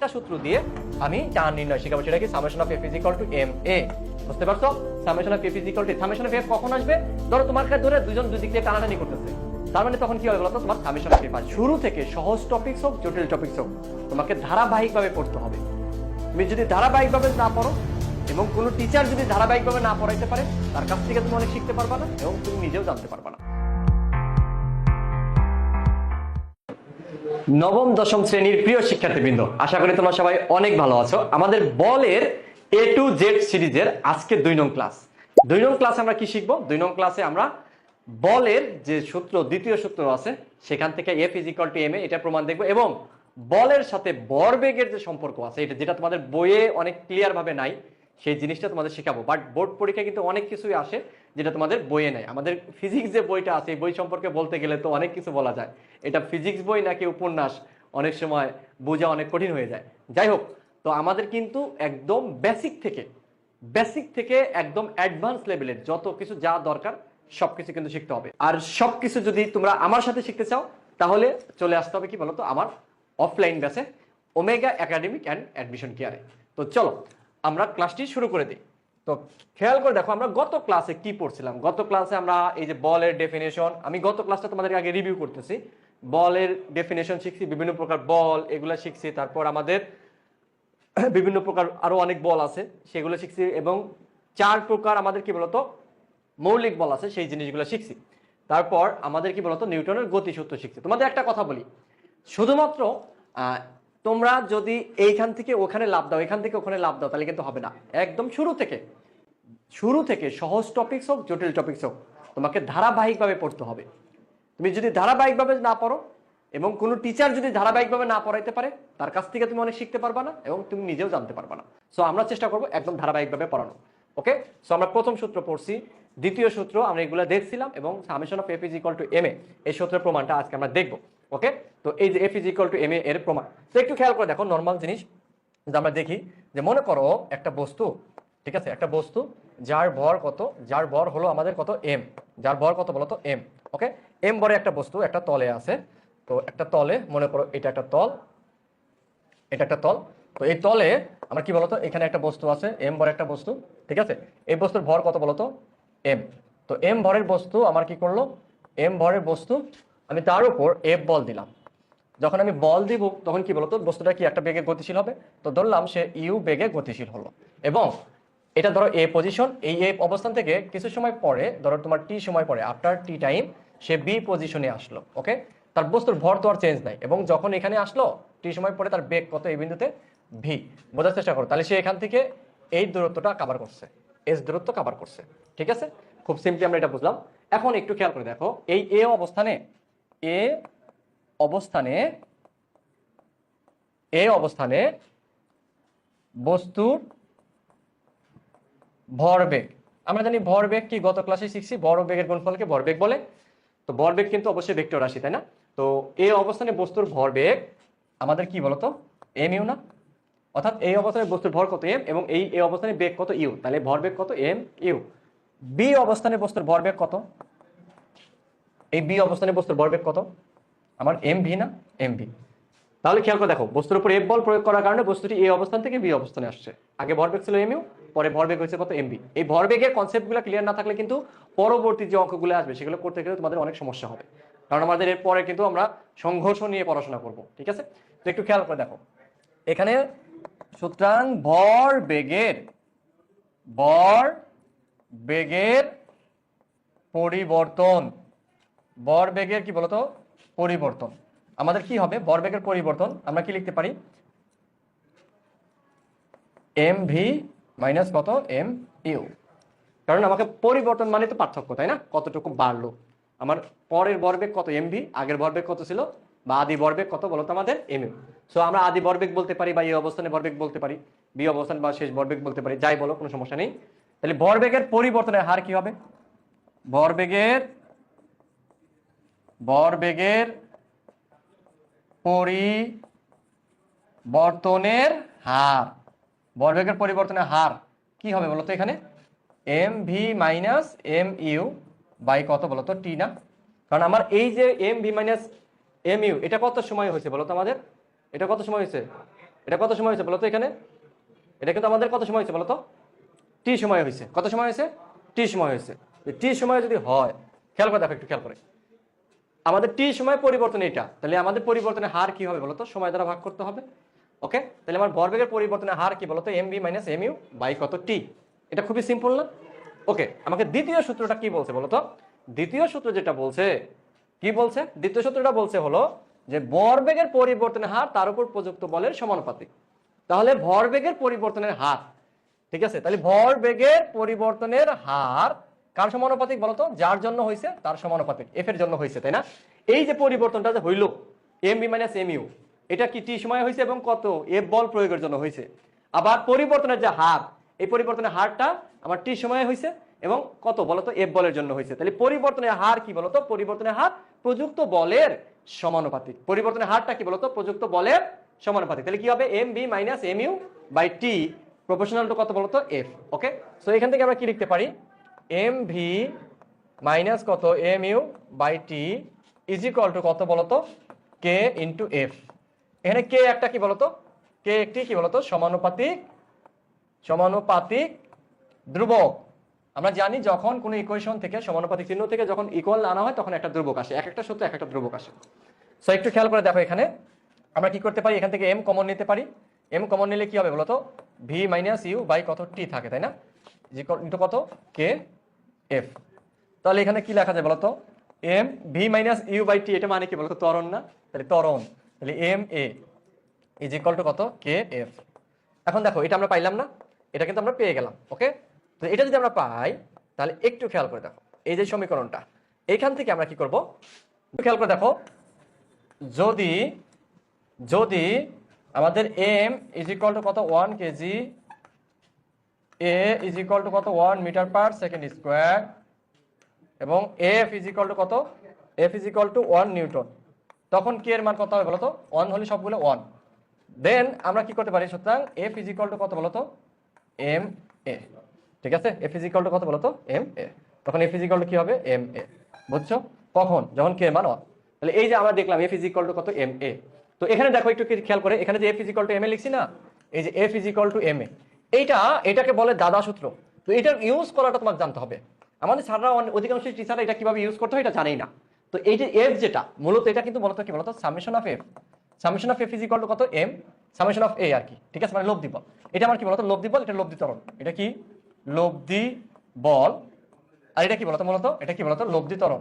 একটা সূত্র দিয়ে আমি টান নির্ণয় শিখাবো, সেটা কি summation of F is to M A বুঝতে পারছ? Summation of F is to summation of F কখন আসবে? ধরো তোমার কাছে ধরে দুজন দুই দিক দিয়ে টানাটানি করতেছে। তার মানে তখন কি হবে বলতো? তোমার সামেশন অফ এফ শুরু থেকে সহজ টপিকস হোক, জটিল টপিকস হোক, তোমাকে ধারাবাহিকভাবে পড়তে হবে। তুমি যদি ধারাবাহিকভাবে না পড়ো, এবং কোনো টিচার যদি ধারাবাহিকভাবে না পড়াইতে পারে, তার কাছ থেকে তুমি অনেক শিখতে পারবা না, এবং তুমি নিজেও জানতে পারবা না। নবম, দশম শ্রেণির প্রিয় শিক্ষার্থীবৃন্দ, আশা করি তোমরা সবাই অনেক ভালো আছো। আমাদের বলের এ টু জেড সিরিজের আজকে দুই নং ক্লাস। দুই নং ক্লাসে আমরা কি শিখব? দুই নং ক্লাসে আমরা বলের যে সূত্র, দ্বিতীয় সূত্র আছে, সেখান থেকে F is to M A এটা প্রমাণ দেখব। এবং বলের সাথে বরবেগের যে সম্পর্ক আছে, এটা যেটা তোমাদের বইয়ে অনেক ক্লিয়ার ভাবে নাই সেই জিনিসটা তোমাদের শেখাবো। বাট বোর্ড পরীক্ষা কিন্তু অনেক কিছুই আসে যেটা তোমাদের বইয়ে নেয়। আমাদের ফিজিক্স যে বইটা আছে, এই বই সম্পর্কে বলতে গেলে তো অনেক কিছু বলা যায়। এটা ফিজিক্স বই নাকি উপন্যাস, অনেক সময় বোঝা অনেক কঠিন হয়ে যায়। যাই হোক, তো আমাদের কিন্তু একদম বেসিক থেকে বেসিক থেকে একদম অ্যাডভান্স লেভেলের যত কিছু যা দরকার সব কিছু কিন্তু শিখতে হবে। আর সব কিছু যদি তোমরা আমার সাথে শিখতে চাও, তাহলে চলে আসতে হবে কি বলতো? আমার অফলাইন ব্যাচে ওমেগা একাডেমিক অ্যান্ড অ্যাডমিশন কেয়ারে তো চলো আমরা ক্লাসটি শুরু করে দিই। তো খেয়াল করে দেখো, আমরা গত ক্লাসে কি পড়ছিলাম? গত ক্লাসে আমরা এই যে বলের ডেফিনেশন আমি গত ক্লাসটা তোমাদের আগে রিভিউ করতেছি। বলের ডেফিনেশন শিখছি, বিভিন্ন প্রকার বল এগুলো শিখছি, তারপর আমাদের বিভিন্ন প্রকার আরও অনেক বল আছে, সেগুলো শিখছি এবং চার প্রকার আমাদের কি বলতো, মৌলিক বল আছে, সেই জিনিসগুলো শিখছি। তারপর আমাদের কি বলতো, নিউটনের গতিসূত্র শিখছি। তোমাদের একটা কথা বলি, শুধুমাত্র তোমরা যদি এইখান থেকে ওখানে লাভ দাও, এখান থেকে ওখানে লাভ দাও, তাহলে কিন্তু হবে না। একদম শুরু থেকে। শুরু থেকে সহজ টপিকস হোক, জটিল টপিকস হোক, তোমাকে ধারাবাহিকভাবে পড়তে হবে। তুমি যদি ধারাবাহিকভাবে না পড়ো, এবং কোনো টিচার যদি ধারাবাহিকভাবে না পড়াইতে পারে, তার কাছ থেকে তুমি অনেক শিখতে পারবা না, এবং তুমি নিজেও জানতে পারবা না। সো আমরা চেষ্টা করব একদম ধারাবাহিকভাবে পড়ানো ওকে সো আমরা প্রথম সূত্র পড়ছি, দ্বিতীয় সূত্র আমরা এগুলো দেখছিলাম, এবং summation of equal to M A, এই সূত্রের প্রমাণটা আজকে আমরা দেখব। ওকে তো এই যে F is equal to M এর প্রমাণ। তো একটু খেয়াল করে দেখো নর্মাল জিনিস যে আমরা দেখি, যে মনে করো একটা বস্তু, ঠিক আছে? একটা বস্তু, যার ভর কত? যার ভর হলো আমাদের কত? এম যার ভর কত বলতো? এম ওকে এম ভরে একটা বস্তু, একটা তলে আছে। তো একটা তলে, মনে করো এটা একটা তল, এটা একটা তল। তো এই তলে আমরা কি বলতো? এখানে একটা বস্তু আছে এম ভর একটা বস্তু, ঠিক আছে? এই বস্তুর ভর কত বলতো? এম তো এম ভরের বস্তু, আমার কি করল? এম ভরের বস্তু আমি তার উপর এফ বল দিলাম। যখন আমি বল দিব, তখন কি বলতো? বস্তুটা কি একটা বেগে গতিশীল হবে? তো ধরলাম সে ইউ বেগে গতিশীল হলো। এবং এটা ধরো এ পজিশন এই এ অবস্থান থেকে কিছু সময় পরে, ধরো তোমার টি সময় পরে আফটার টি টাইম সে বি পজিশনে আসলো ওকে তার বস্তুর ভর তো আর চেঞ্জ নাই। এবং যখন এখানে আসলো টি সময় পরে তার বেগ কত? এই বিন্দুতে ভি বোঝার চেষ্টা করো। তাহলে সে এখান থেকে এই দূরত্বটা কাভার করছে। এস দূরত্ব কাভার করছে। ঠিক আছে? খুব সিম্পলি আমরা এটা বুঝলাম। এখন একটু খেয়াল করে দেখো, এই এ অবস্থানে এ অবস্থানে এ অবস্থানে বস্তুর ভরবেগ। আমরা জানি ভরবেগ কি? গত ক্লাসে শিখছি, ভরবেগের গুণফলকে ভরবেগ বলে। তো ভরবেগ কিন্তু অবশ্যই ভেক্টর রাশি, তাই না? তো এই অবস্থানে বস্তুর ভরবেগ আমাদের কি বলতো? এম ইউ না? অর্থাৎ এই অবস্থানে বস্তুর ভর কত এম এবং এই এই অবস্থানে বেগ কত ইউ তাহলে ভরবেগ কত এম ইউ বি অবস্থানে বস্তুর ভরবেগ কত? এই বি অবস্থানে বস্তুর ভরবেগ কত? আমার এম ভি না? এম ভি তাহলে খেয়াল করে দেখো, বস্তুর উপর এফ বল প্রয়োগ করার কারণে বস্তুটি এই অবস্থান থেকে বি অবস্থানে আসছে। আগে ভরবেগ ছিল এম ইউ পরে ভরবেগ হয়েছে কত এমবি এই ভরবেগের কনসেপ্টগুলো ক্লিয়ার না থাকলে কিন্তু পরবর্তী যে অঙ্কগুলো আসবে, সেগুলো করতে গেলে তোমাদের অনেক সমস্যা হবে। কারণ আমাদের এর পরে কিন্তু আমরা সংঘর্ষ নিয়ে পড়াশোনা করব, ঠিক আছে? তো একটু খেয়াল করে দেখো। এখানে সুতরাং ভর বেগের ভর বেগের পরিবর্তন ভর বেগের কি বলতো? পরিবর্তন। আমাদের কি হবে? ভর বেগের পরিবর্তন আমরা কি লিখতে পারি? এম ভি মাইনাস কত? এম ইউ কারণ আমাকে পরিবর্তন মানে তো পার্থক্য, তাই না? কতটুকু বাড়লো? আমার পরের বরবেগ কত? এম ভি আগের বর্বেগ কত ছিল? বা আদি বরবেগ কত বলো তো আমাদের? এম ইউ সো আমরা আদি বরবেগ বলতে পারি বা এই অবস্থানে বর্বেগ বলতে পারি বি অবস্থান বা শেষ বরবেগ বলতে পারি, যাই বলো, কোনো সমস্যা নেই। তাহলে ভরবেগের পরিবর্তনের হার কি হবে? ভরবেগের ভরবেগের পরিবর্তনের হার। ভরবেগের পরিবর্তনের হার কি হবে বলতো এখানে? M V minus M U by কত বলতো টি না? কারণ আমার এই যে M V minus M U এটা কত সময় হয়েছে বলতো আমাদের? এটা কত সময় হয়েছে? এটা কত সময় হয়েছে বলতো এখানে? এটা কিন্তু আমাদের কত সময় হয়েছে বলতো টি সময় হয়েছে। কত সময় হয়েছে? টি সময় হয়েছে। টি সময় যদি হয়, খেয়াল করে দেখো, একটু খেয়াল করে। আমাদের টি সময় পরিবর্তন এটা তাহলে আমাদের পরিবর্তনের হার কি হবে বলতো? সময় দ্বারা ভাগ করতে হবে। ওকে? তাহলে আমার ভরবেগের পরিবর্তনের হার কি বলতো? M B minus M U by কত টি এটা খুবই সিম্পল না? ওকে, আমাকে দ্বিতীয় সূত্রটা কি বলছে বলতো? দ্বিতীয় সূত্র যেটা বলছে, কি বলছে? দ্বিতীয় সূত্রটা বলছে হলো যে ভরবেগের পরিবর্তনের হার তার উপর প্রযুক্ত বলের সমানুপাতিক। তাহলে ভরবেগের পরিবর্তনের হার, ঠিক আছে? তাহলে ভরবেগের পরিবর্তনের হার কার সমানুপাতিক বলতো? যার জন্য হয়েছে তার সমানুপাতিক। এফ এর জন্য হয়েছে তাই না? এই যে পরিবর্তনটা যে হইল M B minus M U এটা কি টি সময় হয়েছে এবং কত? এফ বল প্রয়োগের জন্য হয়েছে আবার পরিবর্তনের যে হার, এই পরিবর্তনের হারটা আমার টি সময়ে হয়েছে এবং কত বলতো? এফ বলের জন্য হয়েছে তাহলে পরিবর্তনের হার কি বলতো? পরিবর্তনের হার প্রযুক্ত বলের সমানুপাতিক। পরিবর্তনের হারটা কি বলতো? প্রযুক্ত বলের সমানুপাতিক। তাহলে কি হবে? M B minus M U by T proportional to কত বলতো? এফ ওকে সো এখান থেকে আমরা কি লিখতে পারি? এম ভি মাইনাস কত? M U by T is equal to কত বলতো? কে ইন্টু এফ এখানে কে একটা কি বলতো? কে একটি কি বলতো? সমানুপাতিক সমানুপাতিক ধ্রুবক। আমরা জানি যখন কোনো ইকুয়েশন থেকে সমানুপাতিক চিহ্ন থেকে যখন ইকুয়াল আনা হয়, তখন একটা ধ্রুবক আসে। এক একটা সূত্র এক একটা ধ্রুবক আসে। সো একটু খেয়াল করে দেখো এখানে। আমরা কি করতে পারি? এখান থেকে এম কমন নিতে পারি। এম কমন নিলে কি হবে বলতো? ভি মাইনাস ইউ বাই কত টি থাকে, তাই না? কত? কে এফ তাহলে এখানে কি লেখা যায় বলতো? M V minus U by T এটা মানে কি বলতো? তরণ না? তাহলে তরণ তাহলে M A is equal to কত? কে এফ এখন দেখো, এটা আমরা পাইলাম না, এটা কিন্তু আমরা পেয়ে গেলাম ওকে তো এটা যদি আমরা পাই, তাহলে একটু খেয়াল করে দেখো, এই যে সমীকরণটা এইখান থেকে আমরা কি করব? খেয়াল করে দেখো, যদি যদি আমাদের এম ইজ ইকুয়াল টু কত? One kg A is equal to কত? One metre per second square এবং এফ ইজ ইকুয়াল টু কত? F is equal to one newton তখন কে এর মান কত হবে বলতো? ওয়ান হলে সবগুলো ওয়ান দেন আমরা কি করতে পারি? সুতরাং এফ ইজ ইকুয়াল টু কত বলতো? এম এ ঠিক আছে? এফ ইজ ইকুয়াল টু কত বলতো? এম এ তখন এফ ইজ ইকুয়াল কি হবে? এম এ বুঝছ? কখন? যখন কে এর মান ওয়ান তাহলে এই যে আমরা দেখলাম এফ ইজ টু কত? এম এ তো এখানে দেখো একটু খেয়াল করে? এখানে যে F is equal to M A লিখছি না? এই যে F is to M A এইটা এটাকে বলে দাদা সূত্র। তো এটার ইউজ করাটা তোমাকে জানতে হবে। আমাদের স্যাররা অধিকাংশ টিচাররা এটা কীভাবে ইউজ করতে হয় এটা জানেই না। তো এই যে এফ যেটা, মূলত এটা কিন্তু মূলত কি বলতো? Summation of F summation of F is equal to কত? এম সামেশন অফ এ আর কি। ঠিক আছে? মানে লব্ধি বল এটা আমার কি বলতো? লব্ধি বল এটা লব্ধি ত্বরণ এটা কি? লব্ধি বল। আর এটা কি বলতো মূলত? এটা কি বলতো? লব্ধি ত্বরণ।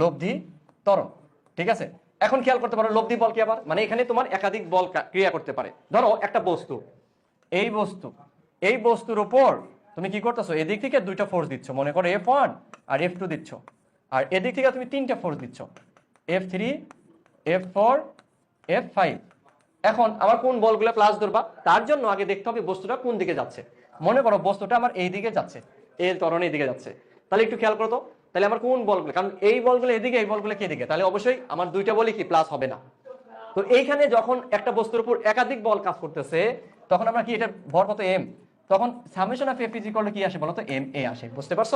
লব্ধি ত্বরণ। ঠিক আছে? এখন খেয়াল করতে পারো লব্ধি বল কি আবার? মানে এখানে তোমার একাধিক বল ক্রিয়া করতে পারে। ধরো একটা বস্তু। এই বস্তু, এই বস্তুর উপর তুমি কি করতেছো? এদিক থেকে দুইটা ফোর্স দিচ্ছ। মনে করো এফ ওয়ান আর এফ টু দিচ্ছ। আর এদিক থেকে তুমি তিনটা ফোর্স দিচ্ছ। F three F four F five এখন আমার কোন বলগুলো প্লাস ধরবা? তার জন্য আগে দেখতে হবে বস্তুটা কোন দিকে যাচ্ছে। মনে করো বস্তুটা আমার এই দিকে যাচ্ছে এই দিকে যাচ্ছে। তাহলে একটু খেয়াল করো তো। তাহলে আমার কোন বলগুলো? কারণ এই বলগুলো এদিকে, এই বলগুলো কে দিকে? তাহলে অবশ্যই আমার দুইটা বলই কি প্লাস হবে না। তো এইখানে যখন একটা বস্তুর উপর একাধিক বল কাজ করতেছে তখন আমরা কি এটা ভর কত এম তখন সামেশন অফ এফ ইজ কি আসে বলতো? এম এ আসে, বুঝতে পারছ?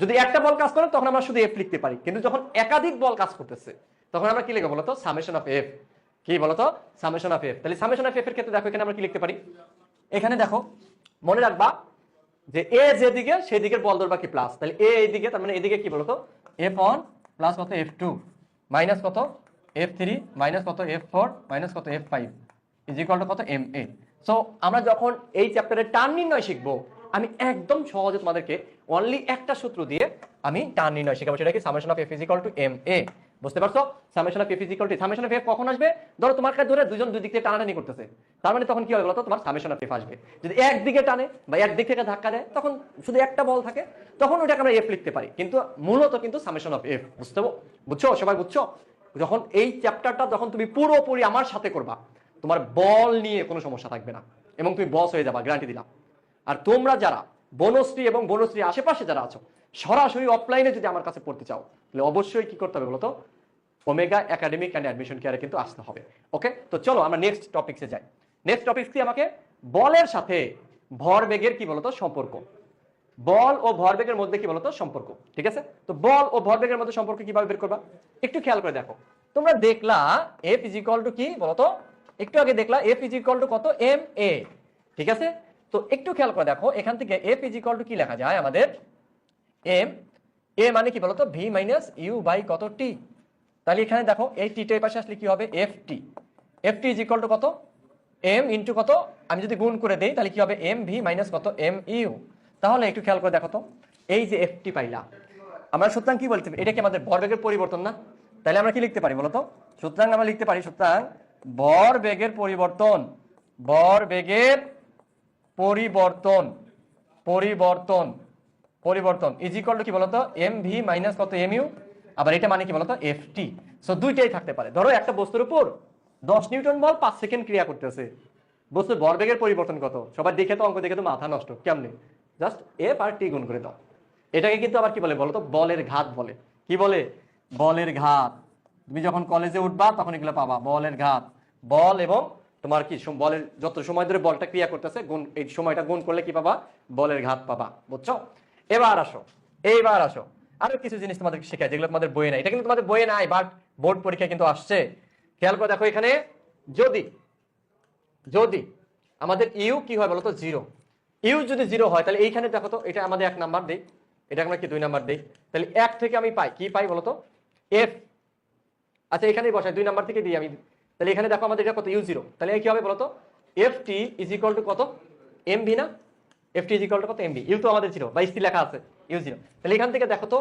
যদি একটা বল কাজ করে, তখন আমরা শুধু এফ লিখতে পারি। কিন্তু যখন একাধিক বল কাজ করতেছে, তখন আমরা কি লিখব বলতো? সামেশন অফ এফ কি বলতো? সামেশন অফ এফ তাহলে সামেশন অফ এফ এর ক্ষেত্রে দেখো, এখানে আমরা কি লিখতে পারি? এখানে দেখো, মনে রাখবা যে এ যেদিকে, সেদিকের বল ধরবা কি প্লাস তাহলে এ এইদিকে, তার মানে এদিকে কি বলতো? এফ ওয়ান প্লাস কত? এফ টু মাইনাস কত? এফ থ্রি মাইনাস কত? এফ ফোর মাইনাস কত? এফ ফাইভ ইজ টু কত? এম এ সো আমরা যখন এই চ্যাপ্টারে টার্ন নির্ণয় শিখব, আমি একদম সহজে তোমাদেরকে অনলি একটা সূত্র দিয়ে আমি টার্ন নির্ণয় শিখাবো সেটা কি summation of F is equal to M A বুঝতে পারছ? Summation of F is equal to summation of F কখন আসবে? ধরো তোমার কাছে ধরে দুজন দুই দিক থেকে টানাটানি করতেছে। তার মানে তখন কি হবে বলতো? তোমার সামেশন অফ এফ আসবে। যদি একদিকে টানে বা একদিক থেকে ধাক্কা দেয়, তখন শুধু একটা বল থাকে, তখন ওটাকে আমরা এফ লিখতে পারি। কিন্তু মূলত কিন্তু সামেশন অফ এফ বুঝতে? বুঝছ? সবাই বুঝছ? যখন এই চ্যাপ্টারটা যখন তুমি পুরোপুরি আমার সাথে করবা তোমার বল নিয়ে কোনো সমস্যা থাকবে না। এবং তুমি বস হয়ে যাবা গ্যারান্টি দিলাম। আর তোমরা যারা বনশ্রী এবং বনশ্রী আশেপাশে যারা আছো, সরাসরি অফলাইনে যদি আমার কাছে পড়তে চাও, তাহলে অবশ্যই কি করতে হবে বলতো? ওমেগা একাডেমিক অ্যান্ড অ্যাডমিশন কেয়ারে কিন্তু আসতে হবে। ওকে তো চলো আমরা নেক্সট টপিক্সে যাই। নেক্সট টপিক্স কি আমাকে? বলের সাথে ভরবেগের কি বলতো? সম্পর্ক। বল ও ভরবেগের মধ্যে কি বলতো? সম্পর্ক। ঠিক আছে? তো বল ও ভরবেগের মধ্যে সম্পর্ক কীভাবে বের করবা? একটু খেয়াল করে দেখো। তোমরা দেখলা এফ ইজ ইকুয়াল টু কি? বলতো? একটু আগে দেখলাম এফ ইজ ইকুয়াল টু কত? এম এ ঠিক আছে? তো একটু খেয়াল করে দেখো, এখান থেকে এফ ইজ ইকুয়াল টু কি লেখা যায় আমাদের? এম এ মানে কি বলতো? ভি মাইনাস ইউ বাই কত টি তাহলে এখানে দেখো, এই টিটা এই পাশে আসলে কি হবে? F t F t is equal to কত? এম ইন্টু কত? আমি যদি গুণ করে দেই, তাহলে কি হবে? এম ভি মাইনাস কত? এম ইউ তাহলে একটু খেয়াল করে দেখো তো, এই যে এফ টি পাইলাম আমরা সুতরাং কি বলতে এটা কি আমাদের ভরবেগের পরিবর্তন না? তাহলে আমরা কি লিখতে পারি বলতো? সুতরাং আমরা লিখতে পারি সুতরাং ভর বেগের পরিবর্তন, ভর বেগের পরিবর্তন পরিবর্তন পরিবর্তন। ইজ ইকুয়াল কি বলতো? এম ভি মাইনাস কত? এম ইউ আবার এটা মানে কি বলতো? এফ টি সো দুইটাই থাকতে পারে। ধরো একটা বস্তুর উপর দশ নিউটন বল পাঁচ সেকেন্ড ক্রিয়া করতেছে। বস্তুর ভরবেগের পরিবর্তন কত? সবার দেখে তো, অঙ্ক দেখে তো মাথা নষ্ট। কেমনে? জাস্ট এফ আর টি গুণ করে দাও। এটাকে কিন্তু আবার কি বলে বলতো? বলের ঘাত বলে। কি বলে? বলের ঘাত। তুমি যখন কলেজে উঠবা, তখন এগুলো পাবা। বলের ঘাত। বল এবং তোমার কি বলের যত সময় ধরে বলটা ক্রিয়া করতেছে, গুণ এই সময়টা গুণ করলে কি পাবা? বলের ঘাত পাবা। বুঝছ? এবার আসো। এইবার আসো। আরও কিছু জিনিস তোমাদের শেখায় যেগুলো তোমাদের বইয়ে নাই। এটা কিন্তু তোমাদের বইয়ে নাই বাট বোর্ড পরীক্ষা কিন্তু আসছে। খেয়াল করে দেখো এখানে, যদি যদি আমাদের ইউ কি হয় বলতো? জিরো। ইউ যদি জিরো হয়, তাহলে এইখানে দেখো তো, এটা আমাদের এক নাম্বার দেই। এটা আমরা কি দুই নাম্বার দেই? তাহলে এক থেকে আমি পাই। কি পাই বলতো? এফ আচ্ছা এখানেই বসাই, দুই নাম্বার থেকে দিই আমি, তাহলে এখানে দেখো আমাদের এটা কত? ইউ জিরো তাহলে কি হবে বলতো? F t is equal to কত? এম ভি না? F t is equal to কত? এম ভি ইউ তো আমাদের ছিল বা স্থির লেখা আছে ইউ জিরো তাহলে এখান থেকে দেখো তো,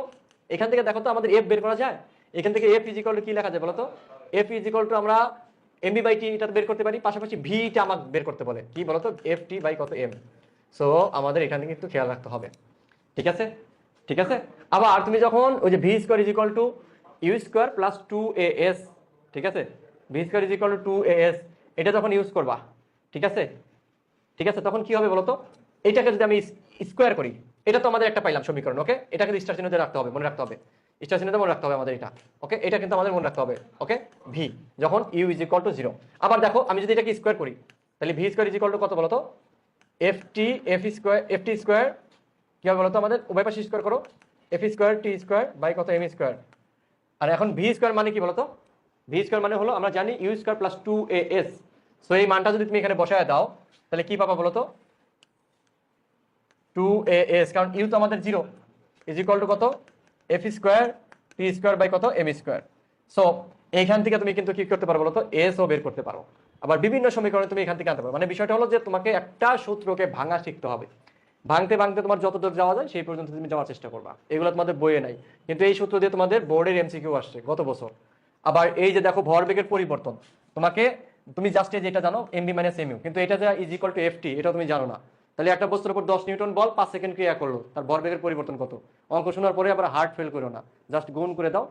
এখান থেকে দেখো তো আমাদের এফ বের করা যায়? এখান থেকে এফ ইজ ইকুয়াল টু কি লেখা যায় বলতো? এফ ইজ ইকুয়াল টু আমরা এমবি বাই টি এটা বের করতে পারি, পাশাপাশি ভিটা আমাকে বের করতে বলে। কি বলতো এফ টি বাই কত এম সো আমাদের এখানে কিন্তু খেয়াল রাখতে হবে। ঠিক আছে? ঠিক আছে? আবার তুমি যখন ওই যে v square is equal to u square plus two a s ঠিক আছে? V square is equal to two a s যখন ইউজ করবা, ঠিক আছে? ঠিক আছে, তখন কি হবে বলতো? এটাকে যদি আমি স্কোয়ার করি, এটা তো আমাদের একটা পাইলাম সমীকরণ ওকে এটাকে স্টার চিহ্নতে রাখতে হবে, মনে রাখতে হবে। স্টার চিহ্নতে মনে রাখতে হবে আমাদের এটা ওকে এটা কিন্তু আমাদের মনে রাখতে হবে ওকে ভি যখন u is equal to zero আবার দেখো, আমি যদি এটাকে স্কোয়ার করি, তাহলে v square is equal to কত বলতো? F t F square F t square কি হবে বলতো আমাদের? উভয় পাশে স্কোয়ার করো। F square t square by কত? এম স্কোয়ার আর এখন ভি স্কোয়ার মানে কি বলতো? ভি স্কোয়ার মানে হলো আমরা জানি u square plus two a s so এই মানটা যদি তুমি এখানে বসায় দাও, তাহলে কি পাবা বলতো? টু এ এস কারণ ইউ তো আমাদের জিরো ইজ ইকুয়াল টু কত? F square t square by কত? এম স্কোয়ার সো এইখান থেকে তুমি কিন্তু কি করতে পারো বলতো? এস ও বের করতে পারো। আবার বিভিন্ন সমীকরণে তুমি এখান থেকে আনতে পারো। মানে বিষয়টা হলো যে তোমাকে একটা সূত্রকে ভাঙা শিখতে হবে। ভাঙতে ভাঙতে তোমার যত দূর যাওয়া যায়, সেই পর্যন্ত তুমি যাওয়ার চেষ্টা করবা। এগুলো তোমাদের বইয়ে নাই। কিন্তু এই সূত্র দিয়ে তোমাদের বোর্ডের এমসিকিউ আসছে গত বছর। আবার এই যে দেখো ভরবেগের পরিবর্তন। তোমাকে, তুমি জাস্ট যেটা জানো এমবি মাইনাস এমইউ কিন্তু এটা যে ইজ ইকুয়াল টু এফটি এটা তুমি জানো না। তাহলে একটা বস্তুর উপর দশ নিউটন বল, পাঁচ সেকেন্ড ক্রিয়া করল। তার ভরবেগের পরিবর্তন কত? অঙ্ক শোনার পরে আবার হার্ট ফেল করো না। জাস্ট গুণ করে দাও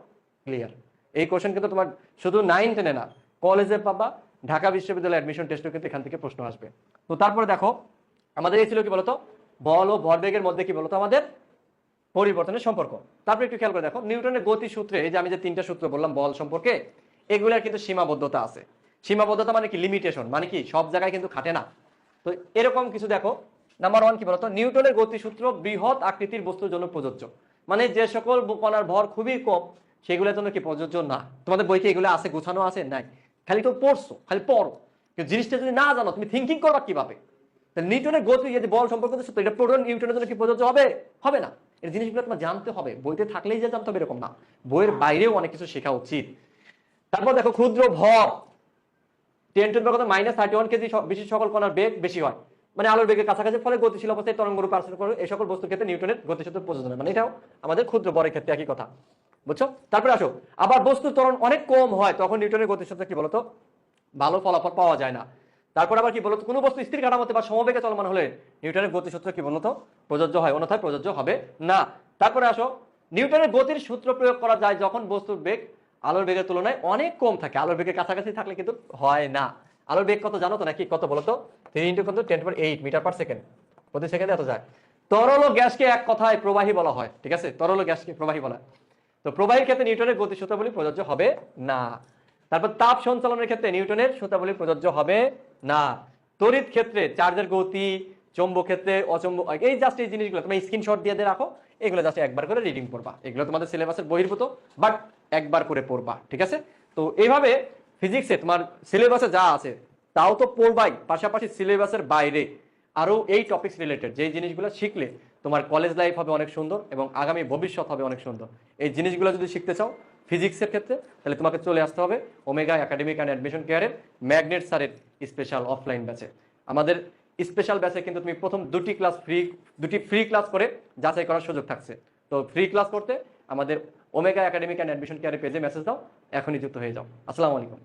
ক্লিয়ার এই কোশ্চেন কিন্তু তোমার শুধু নাইন টেনে না কলেজে পাবা, ঢাকা বিশ্ববিদ্যালয় অ্যাডমিশন টেস্টও কিন্তু এখান থেকে প্রশ্ন আসবে। তো তারপরে দেখো, আমাদের এই ছিল কি বলতো? বল ও ভরবেগের মধ্যে কি বলতো আমাদের? পরিবর্তনের সম্পর্ক। তারপরে একটু খেয়াল করে দেখো, নিউটনের গতি সূত্রে এই যে আমি যে তিনটা সূত্র বললাম, বল সম্পর্কে, এগুলার কিন্তু সীমাবদ্ধতা আছে। সীমাবদ্ধতা মানে কি? লিমিটেশন মানে কি? সব জায়গায় কিন্তু খাটে না। তো এরকম কিছু দেখো। নাম্বার ওয়ান কি বলতো? নিউটনের গতিসূত্র বৃহৎ আকৃতির বস্তুর জন্য প্রযোজ্য। মানে যে সকল কণার ভর খুবই কম, সেগুলোর জন্য কি প্রযোজ্য না? তোমাদের বইতে এগুলো আছে, গোছানো আছে? নাই। খালি তো পড়ছো, খালি পড়ো। জিনিসটা যদি না জানো, তুমি থিঙ্কিং করবা কীভাবে? নিউটনের গতি যে বল সম্পর্ক এটা প্রোটন, নিউটনের জন্য কি প্রযোজ্য হবে? হবে না। এই জিনিসগুলো তোমার জানতে হবে। বইতে থাকলেই যে জানতে হবে এরকম না। বইয়ের বাইরেও অনেক কিছু শেখা উচিত। তারপর দেখো, ক্ষুদ্র ভর। টেন কত? মাইনাস থার্টি ওয়ান কেজি সকল বেগ বেশি হয়। মানে আলোর বেগের কাছাকাছি, ফলে গতিশীল অবস্থায় করে এই সকল বস্তুর ক্ষেত্রে নিউটনের মানে এটাও আমাদের ক্ষুদ্র বরের ক্ষেত্রে একই কথা। বুঝছ? তারপরে আসো। আবার বস্তুর ত্বরণ অনেক কম হয়, তখন নিউটনের গতিসূত্র কি বলতো? ভালো ফলাফল পাওয়া যায় না। তারপর আবার কি বলতো কোনো বস্তু স্থির কাঠামোতে বা সমবেগে চলমান হলে নিউটনের গতিসূত্র কি বলতো? প্রযোজ্য হয়, অন্যথায় প্রযোজ্য হবে না। তারপরে আসো, নিউটনের গতির সূত্র প্রয়োগ করা যায় যখন বস্তুর বেগ আলোর বেগের তুলনায় অনেক কম থাকে। আলোর বেগের কাছাকাছি থাকলে কিন্তু হয় না। আলোর বেগ কত জানো তো নাকি? কত বলতো থ্রি ইন্টু কত? Ten per eight metre per second প্রতি সেকেন্ডে এত যায়। তরল ও গ্যাসকে এক কথায় প্রবাহী বলা হয়, ঠিক আছে? তরল ও গ্যাসকে প্রবাহী বলা হয়। তো প্রবাহীর ক্ষেত্রে নিউটনের গতি সূত্রাবলী প্রযোজ্য হবে না। তারপর তাপ সঞ্চালনের ক্ষেত্রে নিউটনের সূত্রাবলী প্রযোজ্য হবে না। তড়িৎ ক্ষেত্রে চার্জের গতি, চৌম্বক ক্ষেত্রে অচম্বক, এই জাস্ট এই জিনিসগুলো তুমি স্ক্রিনশট দিয়ে দিয়ে রাখো, এগুলো জাস্ট একবার করে রিডিং পড়বা। এগুলো তোমাদের সিলেবাসের বহির্ভূত বাট একবার করে পড়বা, ঠিক আছে? তো এইভাবে ফিজিক্সে তোমার সিলেবাসে যা আছে, তাও তো পড়বাই, পাশাপাশি সিলেবাসের বাইরে আরও এই টপিকস রিলেটেড যেই জিনিসগুলো শিখলে তোমার কলেজ লাইফ হবে অনেক সুন্দর এবং আগামী ভবিষ্যৎ হবে অনেক সুন্দর। এই জিনিসগুলো যদি শিখতে চাও ফিজিক্সের ক্ষেত্রে, তাহলে তোমাকে চলে আসতে হবে ওমেগা একাডেমিক অ্যান্ড অ্যাডমিশন কেয়ারের ম্যাগনেট স্যারের স্পেশাল অফলাইন ব্যাচে। আমাদের স্পেশাল ব্যাচে কিন্তু তুমি প্রথম দুটি ক্লাস ফ্রি, দুটি ফ্রি ক্লাস করে যাচাই করার সুযোগ থাকছে। তো ফ্রি ক্লাস করতে আমাদের ওমেগা একাডেমিক অ্যান্ড অ্যাডমিশন কেয়ারের পেজে মেসেজ দাও, এখনই যুক্ত হয়ে যাও। আসসালামু আলাইকুম।